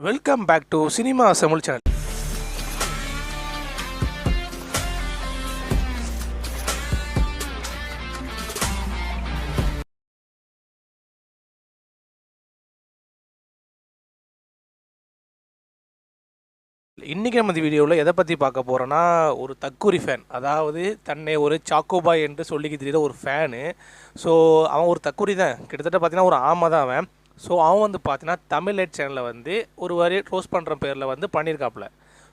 Welcome back to cinema Tamil channel இன்றைக்கி நம்ம இந்த வீடியோவில் எதை பற்றி பார்க்க போகிறோன்னா ஒரு தக்குரி ஃபேன் அதாவது தன்னை ஒரு சாக்கோபாய் என்று சொல்லிக்க தெரியாத ஒரு ஃபேனு ஸோ அவன் ஒரு தக்குரி தான். கிட்டத்தட்ட பார்த்தீங்கன்னா ஒரு ஆமை தான் அவன். ஸோ அவன் வந்து பார்த்தீங்கன்னா தமிழ் லைட் சேனலில் வந்து ஒரு வரி க்ளோஸ் பண்ணுற பேரில் வந்து பண்ணியிருக்காப்புல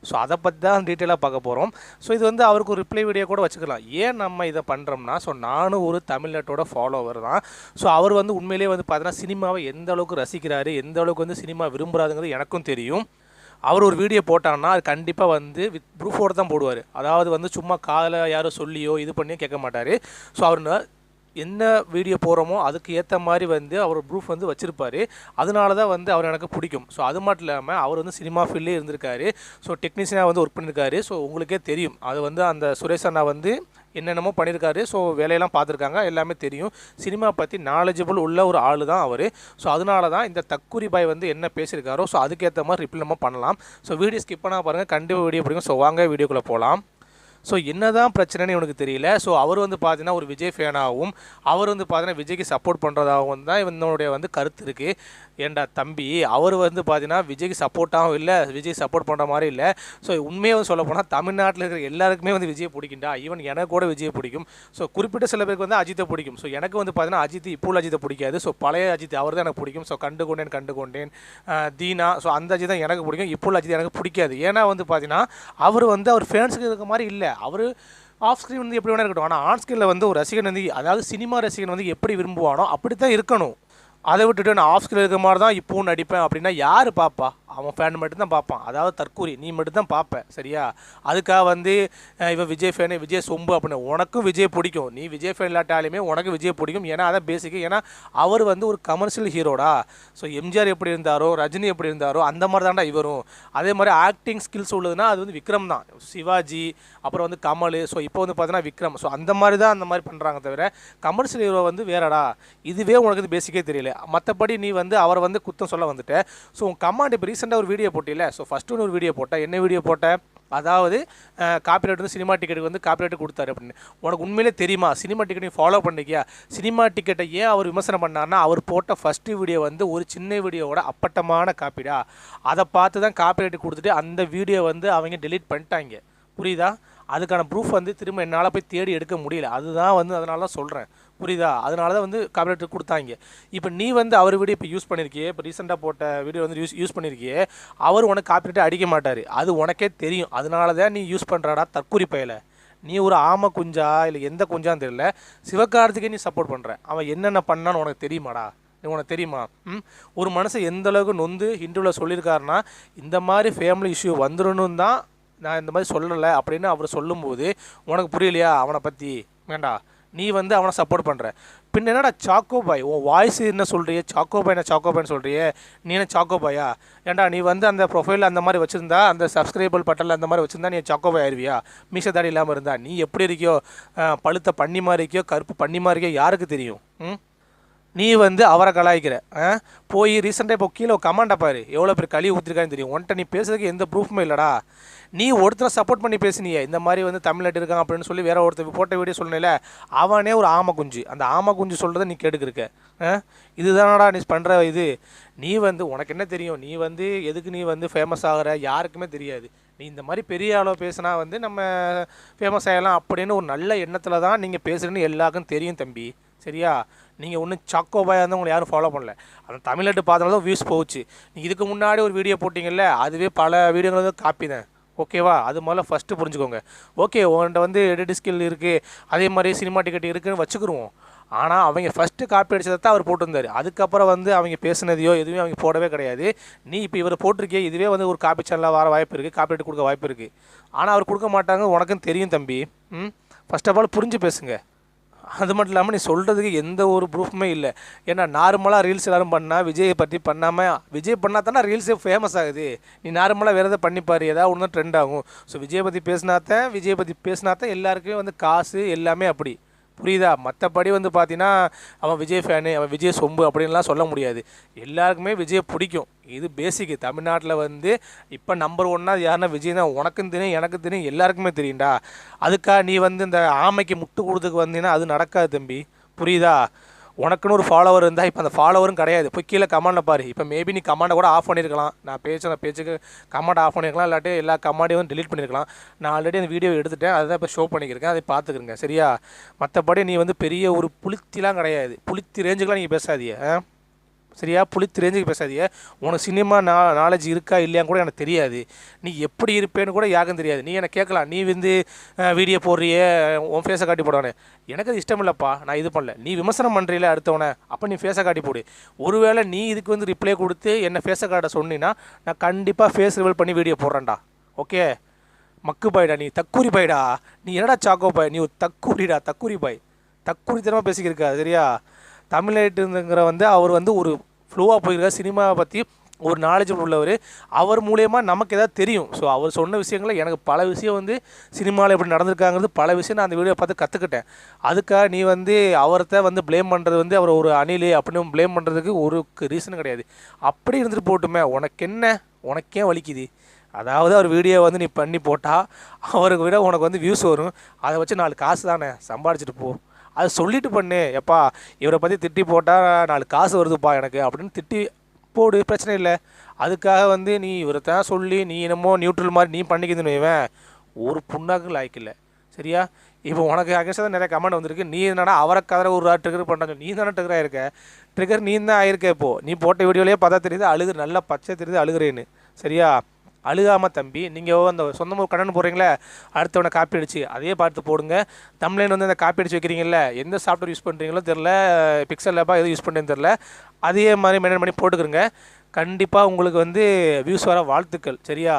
ஸோ அதை பற்றி தான் டீட்டெயிலாக பார்க்க போகிறோம் ஸோ இது வந்து அவருக்கு ஒரு ரிப்ளை வீடியோ கூட வச்சுக்கலாம். ஏன் நம்ம இதை பண்ணுறோம்னா ஸோ நானும் ஒரு தமிழ்நாட்டோட ஃபாலோவர் தான். ஸோ அவர் வந்து உண்மையிலேயே வந்து பார்த்தீங்கன்னா சினிமாவை எந்த அளவுக்கு ரசிக்கிறாரு எந்த அளவுக்கு வந்து சினிமா விரும்புகிறாருங்கிறது எனக்கும் தெரியும். அவர் ஒரு வீடியோ போட்டான்னா அது கண்டிப்பாக வந்து வித் ப்ரூஃபோடு தான் போடுவார். அதாவது வந்து சும்மா காதில் யாரோ சொல்லியோ இது பண்ணியோ கேட்க மாட்டார். ஸோ அவர் என்ன வீடியோ போகிறோமோ அதுக்கு ஏற்ற மாதிரி வந்து அவர் ப்ரூஃப் வந்து வச்சுருப்பார். அதனால தான் வந்து அவர் எனக்கு பிடிக்கும். ஸோ அது மட்டும் இல்லாமல் அவர் வந்து சினிமா ஃபீல்டே இருந்திருக்காரு. ஸோ டெக்னீஷியனாக வந்து ஒர்க் பண்ணியிருக்காரு ஸோ உங்களுக்கே தெரியும். அது வந்து அந்த சுரேஷ் அண்ணா வந்து என்னென்னமோ பண்ணியிருக்காரு ஸோ வேலையெல்லாம் பார்த்துருக்காங்க. எல்லாமே தெரியும். சினிமா பற்றி நாலேஜபிள் உள்ள ஒரு ஆள் தான் அவர். ஸோ அதனால தான் இந்த தக்குரி பாய் வந்து என்ன பேசியிருக்காரோ ஸோ அதுக்கேற்ற மாதிரி ரிப்ளை நம்ம பண்ணலாம். ஸோ வீடியோ ஸ்கிப் பண்ணால் பாருங்கள் கண்டிப்பாக வீடியோ பிடிக்கும். ஸோ வாங்க வீடியோக்குள்ளே போகலாம் ஸோ என்னதான் பிரச்சனைன்னு இவனுக்கு தெரியல. ஸோ அவர் வந்து பார்த்தீங்கன்னா ஒரு விஜய் ஃபேனாகவும் அவர் வந்து பார்த்தீங்கன்னா விஜய்க்கு சப்போர்ட் பண்ணுறதாகவும் தான் இவனுடைய வந்து கருத்து இருக்குது ஏண்டா தம்பி அவர் வந்து பார்த்தீங்கன்னா விஜய்க்கு சப்போர்ட்டாகவும் இல்லை விஜய் சப்போர்ட் பண்ணுற மாதிரி இல்லை. ஸோ உண்மையை வந்து சொல்ல போனால் தமிழ்நாட்டில் இருக்கிற எல்லாருக்குமே வந்து விஜய் பிடிக்கும்டா. ஈவன் எனக்கு கூட விஜய் பிடிக்கும். ஸோ குறிப்பிட்ட சில பேருக்கு வந்து அஜித்தை பிடிக்கும். ஸோ எனக்கு வந்து பார்த்தீங்கன்னா அஜித் இப்போ உள்ள அஜித்தை பிடிக்காது. ஸோ பழைய அஜித் அவர் தான் எனக்கு பிடிக்கும். ஸோ கண்டு கொண்டேன் கண்டு கொண்டேன் தீனா ஸோ அந்த அஜித் தான் எனக்கு பிடிக்கும். இப்போ உள்ள அஜித் எனக்கு பிடிக்காது. ஏன்னா வந்து பார்த்தீங்கன்னா அவர் வந்து அவர் ஃபேன்ஸுக்கு இருக்க மாதிரி இல்லை. அவர் ஆஃப் ஸ்க்ரீன் வந்து எப்படி வேணா இருக்கட்டும். ஆனால் ஆன் ஸ்க்ரீனில் வந்து ஒரு ரசிகன் வந்து அதாவது சினிமா ரசிகன் வந்து எப்படி விரும்புவானோ அப்படி தான் இருக்கணும். அதை விட்டுட்டு நான் ஆஃப் ஸ்க்ரீன் இருக்க மாதிரி தான் இப்போவும் நடிப்பேன் அப்படின்னா யார் பாப்பா? அவன் ஃபேன் மட்டும்தான் பார்ப்பான். அதாவது தற்கூரி நீ மட்டும்தான் பார்ப்பேன் பார்ப்ப சரியா? அதுக்காக வந்து இவன் விஜய் ஃபேனு விஜய் சொம்பு அப்படின்னு. உனக்கும் விஜய் பிடிக்கும். நீ விஜய் ஃபேன் இல்லாட்டாலுமே உனக்கு விஜய் பிடிக்கும். ஏன்னா அதான் பேசிக்கு ஏன்னா அவர் வந்து ஒரு கமர்ஷியல் ஹீரோடா ஸோ எம்ஜிஆர் எப்படி இருந்தாரோ ரஜினி எப்படி இருந்தாரோ அந்த மாதிரி தான்டா இவரும். அதே மாதிரி ஆக்டிங் ஸ்கில்ஸ் உள்ளதுன்னா அது வந்து விக்ரம் தான். சிவாஜி அப்புறம் வந்து கமல். ஸோ இப்போ வந்து பார்த்தீங்கன்னா விக்ரம். ஸோ அந்த மாதிரி தான் அந்த மாதிரி பண்ணுறாங்க தவிர கமர்ஷியல் ஹீரோ வந்து வேறடா. இதுவே உனக்கு பேசிக்கே தெரியல. மற்றபடி நீ வந்து அவரை வந்து குத்தம் சொல்ல வந்துட்ட. ஸோ உன் கமாண்ட் இப்போ ரீசெண்டாக ஒரு வீடியோ போட்டியில். ஸோ ஃபஸ்ட்டு ஒரு வீடியோ போட்டேன். என்ன வீடியோ போட்டேன்? அதாவது காப்பிரைட் வந்து சினிமா டிக்கெட்டுக்கு வந்து காப்பிரைட் கொடுத்தாரு அப்படின்னு. உனக்கு உண்மையிலே தெரியுமா? சினிமா டிக்கெட் ஃபாலோ பண்ணிக்கியா சினிமா டிக்கெட்டை ஏன் அவர் விமர்சனம் பண்ணார்னா அவர் போட்ட ஃபஸ்ட்டு வீடியோ வந்து ஒரு சின்ன வீடியோவோட அப்பட்டமான காப்பீடா அதை பார்த்து தான் காப்பிரைட் கொடுத்துட்டு அந்த வீடியோ வந்து அவங்க டெலீட் பண்ணிட்டாங்க. புரியுதா? அதுக்கான ப்ரூஃப் வந்து திரும்ப என்னால் போய் தேடி எடுக்க முடியல. அதுதான் வந்து அதனால தான் சொல்கிறேன் புரியுதா? அதனால தான் வந்து காப்பிரைட் கொடுத்தாங்க. இப்போ நீ வந்து அவர் வீடியோ இப்போ யூஸ் பண்ணியிருக்கியே இப்போ ரீசெண்டாக போட்ட வீடியோ வந்து யூஸ் யூஸ் பண்ணியிருக்கியே அவர் உனக்கு காப்பிரைட்டை அடிக்க மாட்டார். அது உனக்கே தெரியும். அதனால தான் நீ யூஸ் பண்ணுறாடா தற்கூரி பயல. நீ ஒரு ஆமை குஞ்சா இல்லை எந்த குஞ்சான்னு தெரியல. சிவகார்த்திகே நீ சப்போர்ட் பண்ணுற அவன் என்னென்ன பண்ணான்னு உனக்கு தெரியுமாடா? உனக்கு தெரியுமா? ம்? ஒரு மனுஷன் எந்த அளவுக்கு நொந்து ஹிந்துவில் சொல்லியிருக்காருன்னா இந்த மாதிரி ஃபேமிலி இஷ்யூ வந்துடணும் தான் நான் இந்த மாதிரி சொல்லலை அப்படின்னு அவர் சொல்லும்போது உனக்கு புரியலையா அவனை பற்றி வேண்டா நீ வந்து அவனை சப்போர்ட் பண்ணுற பின்ன என்னடா சாக்கோ பாய் உன் வாய்ஸ் என்ன சொல்கிறியே சாக்கோ பாய் நான் சாக்கோ பாய்னு சொல்கிறியே நீ என்ன சாக்கோ பாயா ஏண்டா நீ வந்து அந்த ப்ரொஃபைல் அந்த மாதிரி வச்சுருந்தா அந்த சப்ஸ்கிரைபிள் பட்டனில் அந்த மாதிரி வச்சுருந்தா நீ சாக்கோ பாய் ஆயிருவியா? மீச தாடி இல்லாமல் இருந்தா நீ எப்படி இருக்கியோ பழுத்த பண்ணி மாதிரி இருக்கியோ கருப்பு பண்ணி மாதிரி இருக்கியோ யாருக்கு தெரியும்? ம்? நீ வந்து அவரை கலாய்க்கிற போய் ரீசெண்டாக இப்போ கீழே கமாண்டை பாரு எவ்வளோ பேர் கழுவி ஊற்றிருக்கான்னு தெரியும். உன்ட்ட நீ பேசுறதுக்கு எந்த ப்ரூஃபுமே இல்லைடா. நீ ஒருத்தரை சப்போர்ட் பண்ணி பேசுனியே இந்த மாதிரி வந்து தமிழ்நாட்டு இருக்காங்க அப்படின்னு சொல்லி வேற ஒருத்தர் போட்ட வீடியோ சொன்னேல அவனே ஒரு ஆம குஞ்சு. அந்த ஆம குஞ்சு சொல்கிறத நீ கேட்டுக்கிருக்க. ஆ? இதுதானடா நீ பண்ணுற இது. நீ வந்து உனக்கு என்ன தெரியும்? நீ வந்து எதுக்கு நீ வந்து ஃபேமஸ் ஆகிற? யாருக்குமே தெரியாது. நீ இந்த மாதிரி பெரிய அளவு பேசினா வந்து நம்ம ஃபேமஸ் ஆகலாம் அப்படின்னு ஒரு நல்ல எண்ணத்தில் தான் நீங்கள் பேசுகிறேன்னு எல்லாருக்கும் தெரியும் தம்பி. சரியா? நீங்கள் ஒன்றும் சாக்கோபாயாக இருந்தால் உங்களை யாரும் ஃபாலோ பண்ணல. அந்த தமிழ்நாட்டு பார்த்தனால தான் வியூஸ் போச்சு. நீ இதுக்கு முன்னாடி ஒரு வீடியோ போட்டிங்கல்ல அதுவே பல வீடியோங்கள் வந்து காப்பி தான். ஓகேவா? அது முதல்ல ஃபஸ்ட்டு புரிஞ்சுக்கோங்க. ஓகே உன்கிட்ட வந்து எடிட் ஸ்கில் இருக்குது அதே மாதிரி சினிமா டிக்கெட் இருக்குதுன்னு வச்சுக்கிருவோம். ஆனால் அவங்க ஃபஸ்ட்டு காப்பி அடித்ததை தான் அவர் போட்டிருந்தாரு. அதுக்கப்புறம் வந்து அவங்க பேசினதையோ எதுவுமே அவங்க போடவே கிடையாது. நீ இப்போ இவர் போட்டிருக்கே இதுவே வந்து ஒரு காப்பி சேனலாக வர வாய்ப்பு இருக்குது காப்பி கொடுக்க வாய்ப்பு இருக்குது ஆனால் அவர் கொடுக்க மாட்டாங்க. உனக்கும் தெரியும் தம்பி. ம்? ஃபஸ்ட் ஆஃப் ஆல் புரிஞ்சு பேசுங்க. அது மட்டும் இல்லாமல் நீ சொல்கிறதுக்கு எந்த ஒரு ப்ரூஃபுமே இல்லை. ஏன்னா நார்மலாக ரீல்ஸ் எல்லாரும் பண்ணால் விஜயை பற்றி பண்ணாமல் விஜய் பண்ணால் தானே ரீல்ஸே ஃபேமஸ் ஆகுது. நீ நார்மலாக வேறு எதாவது பண்ணிப்பார் ஏதாவது ஒன்று ட்ரெண்ட் ஆகும். ஸோ விஜயை பற்றி பேசினா தான் விஜயை பற்றி பேசினா தான் எல்லாருக்குமே வந்து காசு எல்லாமே அப்படி. புரியுதா? மற்றபடி வந்து பார்த்தீங்கன்னா அவன் விஜய் ஃபேனு அவன் விஜய் சொம்பு அப்படின்லாம் சொல்ல முடியாது. எல்லாருக்குமே விஜய் பிடிக்கும். இது பேசிக்கு தமிழ்நாட்டில் வந்து இப்போ நம்பர் ஒன்னா யாருன்னா விஜய் தான். உனக்கும் தெரியும் எனக்கும் தெரியும் எல்லாருக்குமே தெரியும்டா. அதுக்காக நீ வந்து இந்த ஆமைக்கு முட்டு கொடுத்துக்கு வந்தீங்கன்னா அது நடக்காது தம்பி. புரியுதா? உனக்குன்னு ஒரு ஃபாலோவர் இருந்தால் இப்போ அந்த ஃபாலோவரும் கிடையாது. போய் கீழே கமாண்டை பாரு. இப்போ மேபி நீ கமாண்டை கூட ஆஃப் பண்ணியிருக்கலாம் நான் பேசுகிற பேச்சுக்கு கமாண்டை ஆஃப் பண்ணியிருக்கலாம் இல்லாட்டி எல்லா கமாண்டையும் டிலீட் பண்ணியிருக்கலாம் நான் ஆல்ரெடி அந்த வீடியோ எடுத்துட்டேன். அதை இப்போ ஷோ பண்ணியிருக்கேன் அதை பார்த்துக்கிறேங்க சரியா? மற்றபடி நீ வந்து பெரிய ஒரு புளித்திலாம் கிடையாது. புளித்தி ரேஞ்சுக்கெலாம் நீங்கள் பேசாதீங்க. ஆ? சரியா? புளி தெரிஞ்சுக்க பேசாதீங்க. உனக்கு சினிமா நா நாலேஜ் இருக்கா இல்லையான்னு கூட எனக்கு தெரியாது. நீ எப்படி இருப்பேன்னு கூட யாருக்கும் தெரியாது. நீ என்னை கேட்கலாம். நீ வந்து வீடியோ போடுறியே உன் ஃபேஸை காட்டி போடுவானே. எனக்கு அது இஷ்டம் இல்லைப்பா. நான் இது பண்ணல. நீ விமர்சனம் பண்ணுறீல அடுத்தவனை. அப்போ நீ ஃபேஸை காட்டி போடு. ஒருவேளை நீ இதுக்கு வந்து ரிப்ளை கொடுத்து என்ன ஃபேஸை காட்ட சொன்னீங்கன்னா நான் கண்டிப்பாக ஃபேஸ் ரிவல் பண்ணி வீடியோ போடுறேன்டா. ஓகே மக்கு பாய்டா நீ. தக்கூரி பாய்டா நீ என்னடா சாக்கோ பாய் நீ ஒரு தக்கூரிடா தக்கூரி பாய் தக்கூரித்தனமாக பேசிக்கிருக்கா சரியா? தமிழ்நாட்டுங்கிற வந்து அவர் வந்து ஒரு ஃப்ளூவாக போயிருக்கார். சினிமாவை பற்றி ஒரு நாலேஜ் உள்ளவர். அவர் மூலயமா நமக்கு எதாவது தெரியும். ஸோ அவர் சொன்ன விஷயங்கள எனக்கு பல விஷயம் வந்து சினிமாவில் எப்படி நடந்திருக்காங்கிறது பல விஷயம் நான் அந்த வீடியோ பார்த்து கற்றுக்கிட்டேன் அதுக்காக நீ வந்து அவர்த்த வந்து ப்ளேம் பண்ணுறது வந்து அவர் ஒரு அணில் அப்படின்னு ப்ளேம் பண்ணுறதுக்கு ஒரு ரீசன் கிடையாது. அப்படி இருந்துட்டு போட்டுமே உனக்கு என்ன? உனக்கே வலிக்குது. அதாவது அவர் வீடியோ வந்து நீ பண்ணி போட்டால் அவருக்கு விட உனக்கு வந்து வியூஸ் வரும். அதை வச்சு நாலு காசு தானே சம்பாதிச்சிட்டு போ. அது சொல்லிட்டு பண்ணு. எப்பா இவரை பற்றி திட்டி போட்டால் நாலு காசு வருதுப்பா எனக்கு அப்படின்னு திட்டி போடு பிரச்சனை இல்லை. அதுக்காக வந்து நீ இவரை தான் சொல்லி நீ என்னமோ நியூட்ரல் மாதிரி நீ பண்ணிக்கிதுன்னு இவன் ஒரு புண்ணாக்கு லாய்க்கு சரியா? இப்போ உனக்கு அகேன்ஸ்டாக தான் நிறைய கமெண்ட் வந்திருக்கு. நீ என்னடா அவரை கதற ஒரு ட்ரிகர் பண்ணுறாங்க நீ தானே ட்ரிகர் ஆயிருக்க? ட்ரிகர் நீ தான் ஆயிருக்க இப்போது நீ போட்ட வீடியோலேயே பார்த்தா தெரியுது அழுகு நல்லா பச்சை தெரியுது அழுகுறேன்னு. சரியா? அழுகாமல் தம்பி நீங்கள் அந்த சொந்தமாக கடன் போடுறீங்களே அடுத்தவனை காப்பி அடிச்சு அதே பார்த்து போடுங்க. தமிழ்லைன் வந்து அந்த காப்பி அடிச்சு வைக்கிறீங்கல்ல எந்த சாஃப்ட்வேர் யூஸ் பண்ணுறீங்களோ தெரில பிக்சல் லேப்பாக எதுவும் யூஸ் பண்ணுறேன்னு தெரில அதே மாதிரி மெயின்டைன் பண்ணி போட்டுக்கிறங்க கண்டிப்பாக உங்களுக்கு வந்து வியூஸ் வர வாழ்த்துக்கள் சரியா?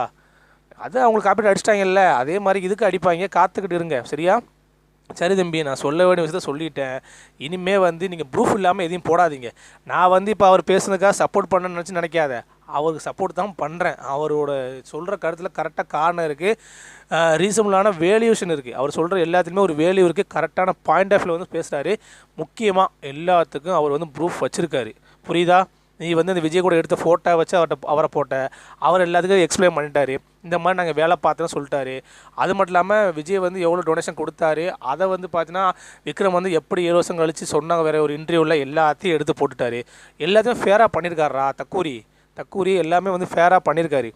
அது அவங்களுக்கு காப்பீடு அடிச்சிட்டாங்கல்ல அதே மாதிரி இதுக்கு அடிப்பாங்க காத்துக்கிட்டு இருங்க சரியா? சரி தம்பி நான் சொல்ல வேண்டிய விஷயத்த சொல்லிட்டேன். இனிமே வந்து நீங்கள் ப்ரூஃப் இல்லாமல் எதையும் போடாதீங்க. நான் வந்து இப்போ அவர் பேசுனதுக்காக சப்போர்ட் பண்ணணும்னு நினச்சி நினைக்காத. அவருக்கு சப்போர்ட் தான் பண்ணுறேன் அவரோட சொல்கிற கருத்தில் கரெக்டாக காரணம் இருக்குது ரீசனபுளான வேல்யூஷன் இருக்குது அவர் சொல்கிற எல்லாத்துலேயுமே ஒரு வேல்யூ இருக்குது கரெக்டான பாயிண்ட் ஆஃப் வியூ வந்து பேசுகிறாரு முக்கியமாக எல்லாத்துக்கும் அவர் வந்து ப்ரூஃப் வச்சுருக்காரு. புரியுதா? நீ வந்து அந்த விஜய் கூட எடுத்த ஃபோட்டோ வச்சு அவர்கிட்ட அவரை போட்ட. அவர் எல்லாத்துக்கும் எக்ஸ்பிளைன் பண்ணிட்டாரு. இந்த மாதிரி நாங்கள் வேலை பார்த்தோன்னு சொல்லிட்டாரு. அது மட்டும் இல்லாமல் விஜய் வந்து எவ்வளோ டொனேஷன் கொடுத்தாரு அதை வந்து பார்த்தீங்கன்னா விக்ரம் வந்து எப்படி ஏழு வருஷம் கழித்து சொன்னாங்க வேறு ஒரு இன்டர்வியூவில் எல்லாத்தையும் எடுத்து போட்டுட்டாரு. எல்லாத்தையும் ஃபேராக பண்ணியிருக்காரா தக்கூரி. தக்கூரி எல்லாமே வந்து ஃபேராக பண்ணியிருக்காரு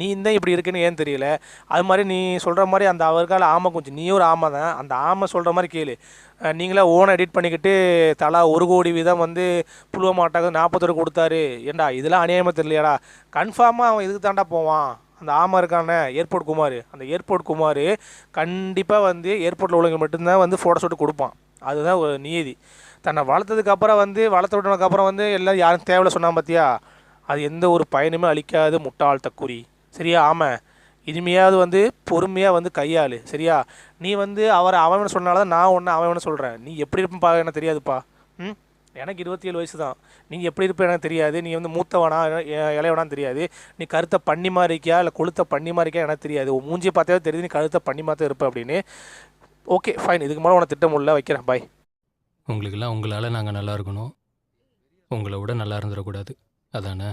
நீ இந்த இப்படி இருக்குன்னு ஏன் தெரியல? அது மாதிரி நீ சொல்கிற மாதிரி அந்த அவர்கால ஆமை கொஞ்சம் நீ ஒரு ஆமை தான். அந்த ஆமை சொல்கிற மாதிரி கேளு. நீங்களே ஓனை எடிட் பண்ணிக்கிட்டு தலா ஒரு கோடி வீதம் வந்து புல்வாமாட்டாக்கு நாற்பத்தொரு கொடுத்தாரு. ஏண்டா இதெல்லாம் அநியாயமாக தெரியலையாடா? கன்ஃபார்மாக அவன் இதுக்கு தாண்டா போவான். அந்த ஆமை இருக்கானே ஏர்போர்ட் குமார். அந்த ஏர்போர்ட் குமார் கண்டிப்பாக வந்து ஏர்போர்ட்டில் உள்ளவங்க மட்டும்தான் வந்து ஃபோட்டோ ஷூட் கொடுப்பான். அதுதான் ஒரு நீதி தன்னை வளர்த்ததுக்கப்புறம் வந்து வளர்த்து விட்டதுக்கப்புறம் வந்து எல்லாம் யாரும் தேவையில்ல சொன்னான் பார்த்தியா அது எந்த ஒரு பயனுமே அளிக்காது முட்டாள் தக்குறி சரியா? ஆமாம் இனிமையாவது வந்து பொறுமையாக வந்து கையாளு. சரியா? நீ வந்து அவரை அவன் சொன்னால தான் நான் ஒன்று அவன் சொல்கிறேன் நீ எப்படி இருப்பா எனக்கு தெரியாதுப்பா. ம்? எனக்கு இருபத்தி ஏழு வயசு தான். நீ எப்படி இருப்ப எனக்கு தெரியாது. நீ வந்து மூத்தவனா இளையவனான்னு தெரியாது. நீ கருத்தை பண்ணி மாதிரி இருக்கியா? இல்லை கொளுத்த பண்ணி மாதிரி இருக்கியா? எனக்கு தெரியாது. உன் மூஞ்சியை பார்த்தாவே தெரியுது நீ கருத்தை பண்ணி மாதிரி இருப்ப அப்படின்னு. Okay fine. இதுக்கு மேலே உனக்கு திட்டம் உள்ள வைக்கிறேன். பாய் உங்களுக்கெல்லாம் உங்களால் நாங்கள் நல்லா இருக்கணும். உங்களை விட நல்லா இருந்துடக்கூடாது. அதானே?